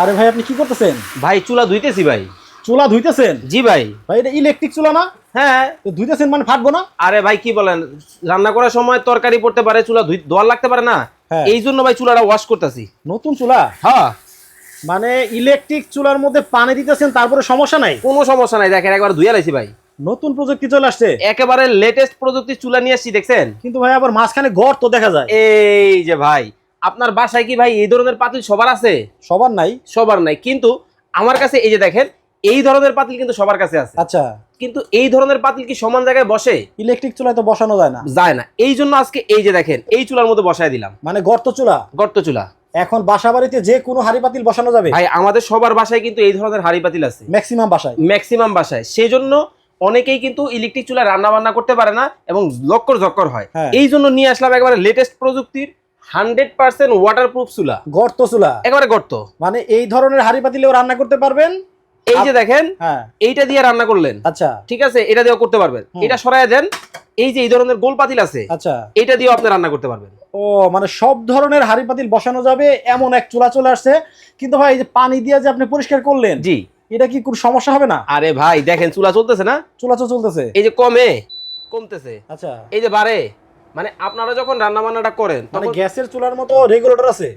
আরে ভাই আপনি কি করতেছেন? ভাই চুলা ধুইতেছি ভাই। চুলা ধুইতেছেন? জি ভাই। ভাই এটা ইলেকট্রিক চুলা না? হ্যাঁ। তো ধুইতেছেন মানে ফাটবো না? আরে ভাই কি বলেন? রান্না করার সময় তরকারি পড়তে পারে চুলা ধুই ধোয়ার লাগতে পারে না? হ্যাঁ। এই জন্য ভাই চুলাটা ওয়াশ করতেছি। নতুন চুলা? হ্যাঁ। মানে ইলেকট্রিক চুলার মধ্যে পানি দিতেছেন তারপরে সমস্যা নাই? কোনো সমস্যা নাই দেখেন একবার ধুইয়া লাইছি ভাই। নতুন প্রযুক্তি চলে আসছে? একেবারে লেটেস্ট প্রযুক্তির চুলা নিয়ে আসছি দেখছেন? কিন্তু ভাই আবার মাঝখানে গর্ত দেখা যায়। এই যে ভাই আপনার বাসায় কি ভাই এই ধরনের পাতিল সবার আছে? সবার নাই। সবার নাই। কিন্তু আমার কাছে এই যে দেখেন এই ধরনের পাতিল কিন্তু সবার কাছে আছে। আচ্ছা। কিন্তু এই ধরনের পাতিল কি সমান জায়গায় বসে? ইলেকট্রিক চুলায় তো বসানো যায় না। যায় না। এই জন্য আজকে এই যে দেখেন এই চুলার মধ্যে বসায় দিলাম। মানে গর্ত চুলা? গর্ত চুলা। এখন বাসা বাড়িতে যে কোনো হাড়ি পাতিল বসানো যাবে? ভাই আমাদের সবার বাসায় কিন্তু এই ধরনের হাড়ি পাতিল আছে। ম্যাক্সিমাম বাসায়? ম্যাক্সিমাম বাসায়। সেই জন্য অনেকেই কিন্তু ইলেকট্রিক চুলা রান্না বান্না করতে পারে না এবং লক্কর জক্কর হয়। হ্যাঁ। এই জন্য নিয়ে আসলাম একেবারে লেটেস্ট প্রযুক্তির হান্ড্রেড পার্সেন্ট ওয়াটার প্রুফ চুলা। গর্ত চুলা। একেবারে গর্ত। মানে এই ধরনের হাড়ি পাতিলেও রান্না করতে পারবেন? এই যে দেখেন হ্যাঁ। এইটা দিয়ে রান্না করলেন। আচ্ছা। ঠিক আছে? এটা দিয়েও করতে পারবেন। এটা দেন। এই যে এই ধরনের গোল পাতিল আছে আচ্ছা। এটা দিয়েও আপনি রান্না করতে পারবেন। ও মানে সব ধরনের হাড়ি পাতিল বসানো যাবে এমন এক চুলা চলে আসছে। কিন্তু ভাই এই যে পানি দিয়ে যে আপনি পরিষ্কার করলেন জি। এটা কি কোনো সমস্যা হবে না? আরে ভাই দেখেন চুলা চলতেছে না? চুলা চলতেছে। এই যে কমে কমতেছে। আচ্ছা। এই যে বাড়ে মানে আপনারা যখন রান্না বান্নাটা করেন মানে গ্যাসের চুলার মতো রেগুলেটর আছে।